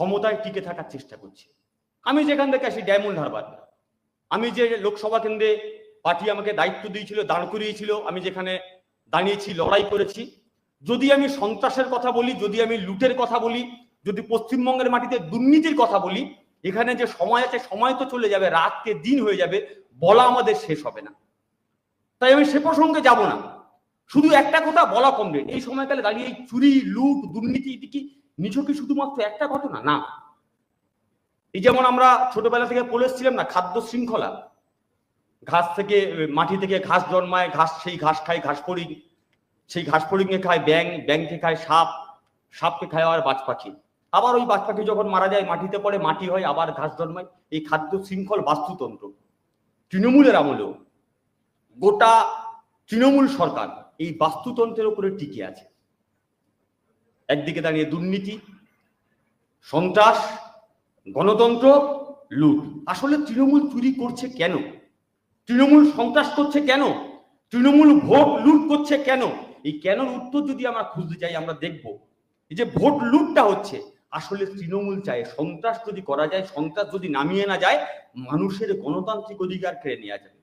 ক্ষমতায় টিকে থাকার চেষ্টা করছে। আমি যেখান থেকে আসি, ডায়মন্ড হারবার। আমি যে লোকসভা কেন্দ্রে পার্টি আমাকে দায়িত্ব দিয়েছিল, দাঁড় করিয়েছিল, আমি যেখানে দাঁড়িয়েছি, লড়াই করেছি, যদি আমি সন্ত্রাসের কথা বলি, যদি আমি লুটের কথা বলি, যদি পশ্চিমবঙ্গের মাটিতে দুর্নীতির কথা বলি, এখানে যে সময় আছে, সময় তো চলে যাবে, রাতকে দিন হয়ে যাবে, বলা আমাদের শেষ হবে না। তাই আমি সে প্রসঙ্গে যাব না। শুধু একটা কথা বলা কমপ্লিট এই সময়কালে দাঁড়িয়ে চুরি, লুট, দুর্নীতি কি নিছকই শুধুমাত্র একটা ঘটনা? না। এই যেমন আমরা ছোটবেলা থেকে পড়ে এসেছিলাম না, খাদ্য শৃঙ্খলা। ঘাস থেকে, মাটি থেকে ঘাস জন্মায়, ঘাস সেই ঘাস খায়, ঘাস ফড়িং। সেই ঘাস ফড়িংয়ে খায় ব্যাং ব্যাংকে খায় সাপ, সাপকে খায় আবার বাজ পাখি। আবার ওই বাজ পাখি যখন মারা যায়, মাটিতে পড়ে, মাটি হয়, আবার ঘাস জন্মায়। এই খাদ্য শৃঙ্খল বাস্তুতন্ত্র। তৃণমূলের আমলেও। গোটা তৃণমূল সরকার এই বাস্তুতন্ত্রের উপরে টিকে আছে। একদিকে দাঁড়িয়ে দুর্নীতি, সন্ত্রাস, গণতন্ত্র, লুট। আসলে তৃণমূল চুরি করছে কেন? তৃণমূল সন্ত্রাস করছে কেন? তৃণমূল ভোট লুট করছে কেন? এই কেন উত্তর যদি আমরা খুঁজতে চাই আমরা দেখব। এই যে ভোট লুটটা হচ্ছে, আসলে তৃণমূল চায় সন্ত্রাস যদি করা যায়, সন্ত্রাস যদি নামিয়ে না যায়, মানুষের গণতান্ত্রিক অধিকার কেড়ে নেওয়া যাবে।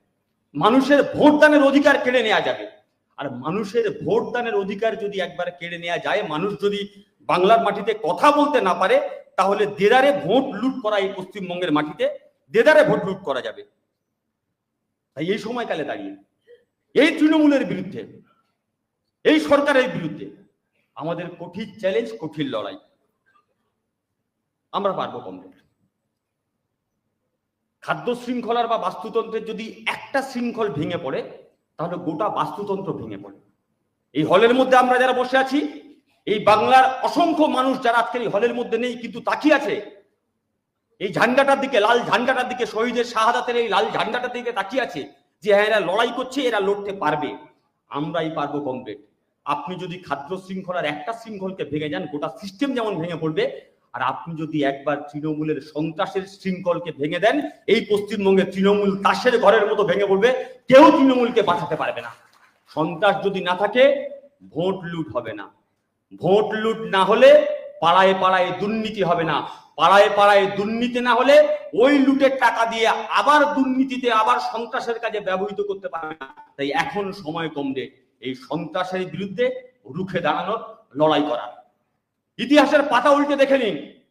মানুষের ভোট দানের অধিকার কেড়ে নেওয়া যাবে। আর মানুষের ভোট দানের অধিকার যদি একবার কেড়ে নেওয়া যায়, মানুষ যদি বাংলার মাটিতে কথা বলতে না পারে, তাহলে দেদারে ভোট লুট করা এই পশ্চিমবঙ্গের মাটিতে, দেদারে ভোট লুট করা যাবে। তাই এই সময়কালে দাঁড়িয়ে, এই তৃণমূলের বিরুদ্ধে, এই সরকারের বিরুদ্ধে আমাদের কঠিন চ্যালেঞ্জ কঠিন লড়াই। আমরা পারব কমপ্লিট খাদ্য শৃঙ্খলার বা বাস্তুতন্ত্রের যদি একটা শৃঙ্খল ভেঙে পড়ে তাহলে গোটা বাস্তুতন্ত্র ভেঙে পড়ে। এই হলের মধ্যে আমরা যারা বসে আছি, এই বাংলার অসংখ্য মানুষ যারা আজকের এই হলের মধ্যে নেই, কিন্তু তাকিয়ে আছে, এই ঝান্ডাটার দিকে, লাল ঝান্ডাটার দিকে, শহীদের শাহাদাতের এই লাল ঝান্ডাটার দিকে তাকিয়ে আছে যে হ্যাঁ এরা লড়াই করছে, এরা লড়তে পারবে। আমরাই পারব কমপ্লিট। আপনি যদি খাদ্য শৃঙ্খলার একটা শৃঙ্খলকে ভেঙে যান, গোটা সিস্টেম যেমন ভেঙে পড়বে আর আপনি যদি একবার তৃণমূলের সন্ত্রাসের শৃঙ্খলকে ভেঙে দেন, এই পশ্চিমবঙ্গে তৃণমূল তাসের ঘরের মতো ভেঙে পড়বে, কেউ তৃণমূলকে বাঁচাতে পারবে না। সন্ত্রাস যদি না থাকে, ভোট লুট হবে না। ভোট লুট না হলে পাড়ায় পাড়ায় দুর্নীতি হবে না। পাড়ায় পাড়ায় দুর্নীতি না হলে ওই লুটের টাকা দিয়ে আবার দুর্নীতিতে, আবার সন্ত্রাসের কাজে ব্যবহৃত করতে পারবে না। তাই এখন সময় কমবে এই সন্ত্রাসের বিরুদ্ধে রুখে দাঁড়ানোর, লড়াই করার। ইতিহাসের পাতা উল্টে দেখে নিন।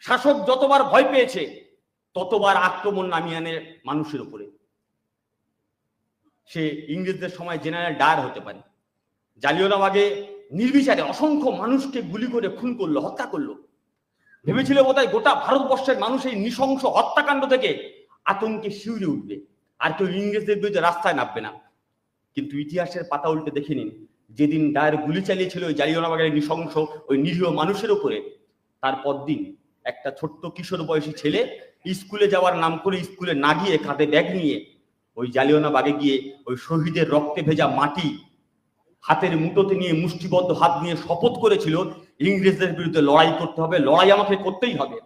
শাসক যতবার ভয় পেয়েছে, ততবার আক্রমণ নামিয়ে আনে মানুষের উপরে। সে ইংরেজদের সময় জেনারেল ডায়ার হতে পারে। জালিয়ানবাগে নির্বিচারে অসংখ্য মানুষকে গুলি করে খুন করল, হত্যা করল। ভেবেছিল বোধহয় গোটা ভারতবর্ষের মানুষ এই নৃশংস হত্যাকাণ্ড থেকে আতঙ্কে শিউরে উঠবে। আর কেউ ইংরেজদের বিরুদ্ধে রাস্তায় নামবে না। কিন্তু ইতিহাসের পাতা উল্টে দেখে নিন যেদিন ডায়ের গুলি চালিয়েছিল ওই জালিয়ানবাগের নৃশংস, ওই নিরীহ মানুষের উপরে তারপর দিন একটা ছোট্ট কিশোর বয়সী ছেলে স্কুলে যাওয়ার নাম করে স্কুলে না গিয়ে কাঁধে ব্যাগ নিয়ে ওই জালিয়ানবাগে গিয়ে ওই শহীদের রক্তে ভেজা মাটি হাতের মুঠোতে নিয়ে মুষ্টিবদ্ধ হাত নিয়ে শপথ করেছিল, ইংরেজদের বিরুদ্ধে লড়াই করতে হবে, লড়াই আমাকে করতেই হবে।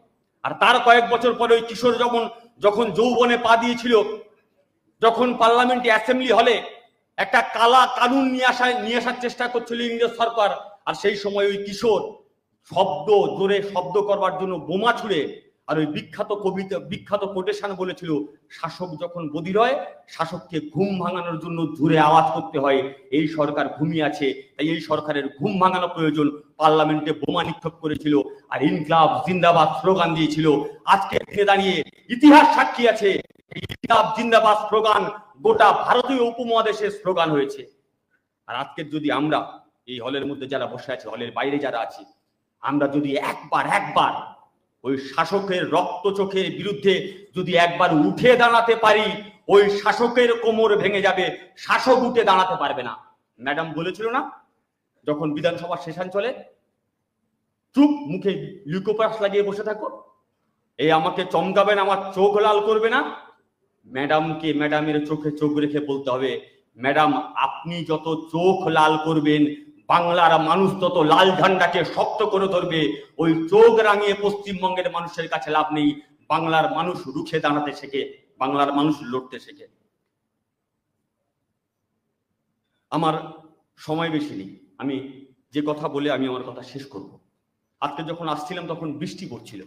আর তার কয়েক বছর পরে ওই কিশোর যখন যখন যৌবনে পা দিয়েছিল, যখন পার্লামেন্টে অ্যাসেম্বলি হলে একটা কালা কানুন নিয়ে আসা নিয়ে আসার চেষ্টা করছিল ইংরেজ সরকার। আর সেই সময় ওই কিশোর শব্দ, জোরে শব্দ করবার জন্য বোমা ছুড়ে আর ওই বিখ্যাত কবিতা, বিখ্যাত কোটেশন বলেছিল, শাসক যখন বদির হয় শাসককে ঘুম ভাঙানোর জন্য জোরে আওয়াজ করতে হয়। এই সরকার ঘুমিয়ে আছে, তাই এই সরকারের ঘুম ভাঙানো প্রয়োজন। পার্লামেন্টে বোমা নিক্ষেপ করেছিল আর ইনকলাব জিন্দাবাদ স্লোগান দিয়েছিল। আজকে দাঁড়িয়ে ইতিহাস সাক্ষী আছে। ইনকলাব জিন্দাবাদ স্লোগান গোটা ভারতীয় উপমহাদেশের স্লোগান হয়েছে। আর আজকের যদি আমরা এই হলের মধ্যে যারা বসে আছে, হলের বাইরে যারা আছি, আমরা যদি একবার একবার ওই শাসকের রক্ত চোখের বিরুদ্ধে যদি একবার উঠে দাঁড়াতে পারি, ওই শাসকের কোমর ভেঙে যাবে, শাসক উঠে দাঁড়াতে পারবে না। ম্যাডাম বলেছিল না, যখন বিধানসভা সেশন চলে, চুপ মুখে লিউকোপাস লাগিয়ে বসে থাকো। এই আমাকে চমকাবেন, আমার চোখ লাল করবে না। ম্যাডামকে ম্যাডামের চোখে চোখ রেখে বলতে হবে, ম্যাডাম, আপনি যত চোখ লাল করবেন, বাংলার মানুষ তত লাল ঝান্ডাকে শক্ত করে ধরবে, ওই চোখ রাঙিয়ে পশ্চিমবঙ্গের মানুষের কাছে লাভ নেই, বাংলার মানুষ রুখে দাঁড়াতে শেখে, বাংলার মানুষ লড়তে শেখে। আমার সময় বেশি নেই, আমি যে কথা বলে আমি আমার কথা শেষ করব। আজকে যখন আসছিলাম তখন বৃষ্টি পড়ছিল।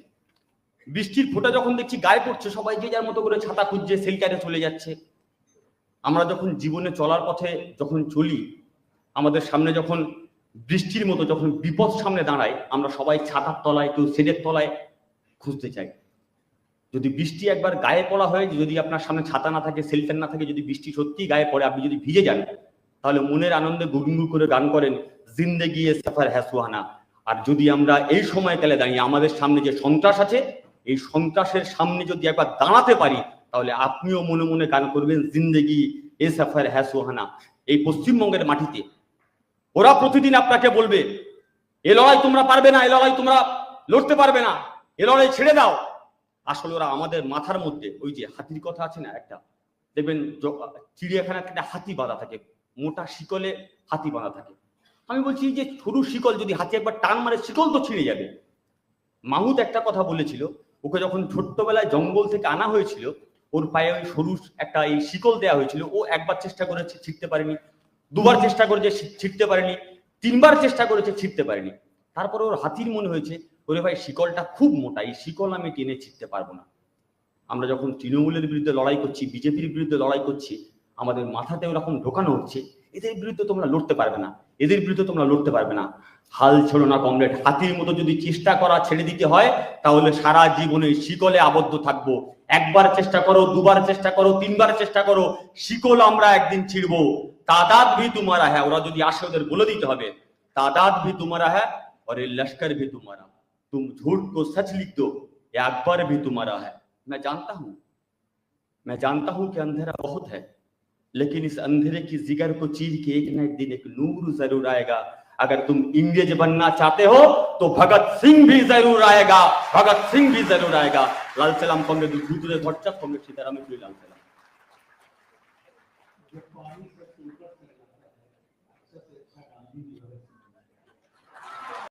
বৃষ্টির ফোঁটা যখন দেখছি গায়ে পড়ছে, সবাই যে যার মতো করে ছাতা খুঁজছে, সেলকারে চলে যাচ্ছে। আমরা যখন জীবনে চলার পথে যখন চলি, আমাদের সামনে যখন বৃষ্টির মতো যখন বিপদ সামনে দাঁড়ায়, আমরা সবাই ছাতার তলায়, কেউ শেডের তলায় খুঁজতে চাই। যদি বৃষ্টি একবার গায়ে পড়া হয়, যদি আপনার সামনে ছাতা না থাকে সেলফেন না থাকে, যদি বৃষ্টি সত্যি গায়ে পড়ে, আপনি যদি ভিজে যান, তাহলে মনের আনন্দে গুনগুন করে গান করেন, জিন্দেগি সফর হ্যাসুহানা আর যদি আমরা এই সময়কালে দাঁড়িয়ে আমাদের সামনে যে সন্ত্রাস আছে এই সন্ত্রাসের সামনে যদি একবার দাঁড়াতে পারি, তাহলে আপনিও মনে মনে গান করবেন, জিন্দেগি এ সফর হ্যাসুহানা এই পশ্চিমবঙ্গের মাটিতে। ওরা প্রতিদিন আপনাকে বলবে, এ লড়াই তোমরা পারবে না, এ লড়াই তোমরা লড়তে পারবে না, এ লড়াই ছেড়ে দাও। আসলে ওরা আমাদের মাথার মধ্যে ওই যে হাতির কথা আছে না একটা, দেখবেন চিড়িয়াখানাতে একটা হাতি বাঁধা থাকে, মোটা শিকলে হাতি বাঁধা থাকে। আমি বলছি যে সরু শিকল যদি হাতি একবার টান মারে, শিকল তো ছিঁড়ে যাবে। মাহুত একটা কথা বলেছিল ওকে যখন ছোট্টবেলায় জঙ্গল থেকে আনা হয়েছিল, ওর পায়ে ওই সরু একটা এই শিকল দেওয়া হয়েছিল, ও একবার চেষ্টা করেছে ছিটতে পারেনি, দুবার চেষ্টা করেছে ছিটতে পারেনি, তিনবার চেষ্টা করেছে ছিটতে পারেনি। তারপরে ওর হাতির মনে হয়েছে, ওরে ভাই, শিকলটা খুব মোটা, এই শিকল আমি টেনে ছিটতে পারব না। আমরা যখন তৃণমূলের বিরুদ্ধে লড়াই করছি, বিজেপির বিরুদ্ধে লড়াই করছি, আমাদের মাথাতে ওরকম ঢোকানো হচ্ছে, এদের বিরুদ্ধে তোমরা লড়তে পারবে না। এদের বিরুদ্ধে তোমরা লড়তে পারবে না হাল ছেড়ো না কমরেড হাতির মতো যদি চেষ্টা করা ছেড়ে দিতে হয় তাহলে সারা জীবনে শিকলে আবদ্ধ থাকবো একবার চেষ্টা করো দুবার চেষ্টা করো তিনবার চেষ্টা করো শিকল আমরা একদিন ছিড়বো তাদাদ ভি তোমারা হ্যাঁ ওরা যদি আসে ওদের বলে দিতে হবে तादाद भी तुम्हारा है और ये लश्कर भी तुम्हारा तुम झूठ को सच लिख दो ये अकबर भी तुम्हारा है मैं जानता हूं मैं जानता हूं कि अंधेरा बहुत है लेकिन इस अंधेरे की जिगर को चीज़ के एक ना एक दिन एक नूर ज़रूर आएगा। अगर तुम इंग्रेज बनना चाहते हो तो भगत सिंह भी ज़रूर आएगा। भगत सिंह भी ज़रूर आएगा। लाल सलाम पंगे दूसरे भट्टा कॉमरेड सीताराम लाल सलाम।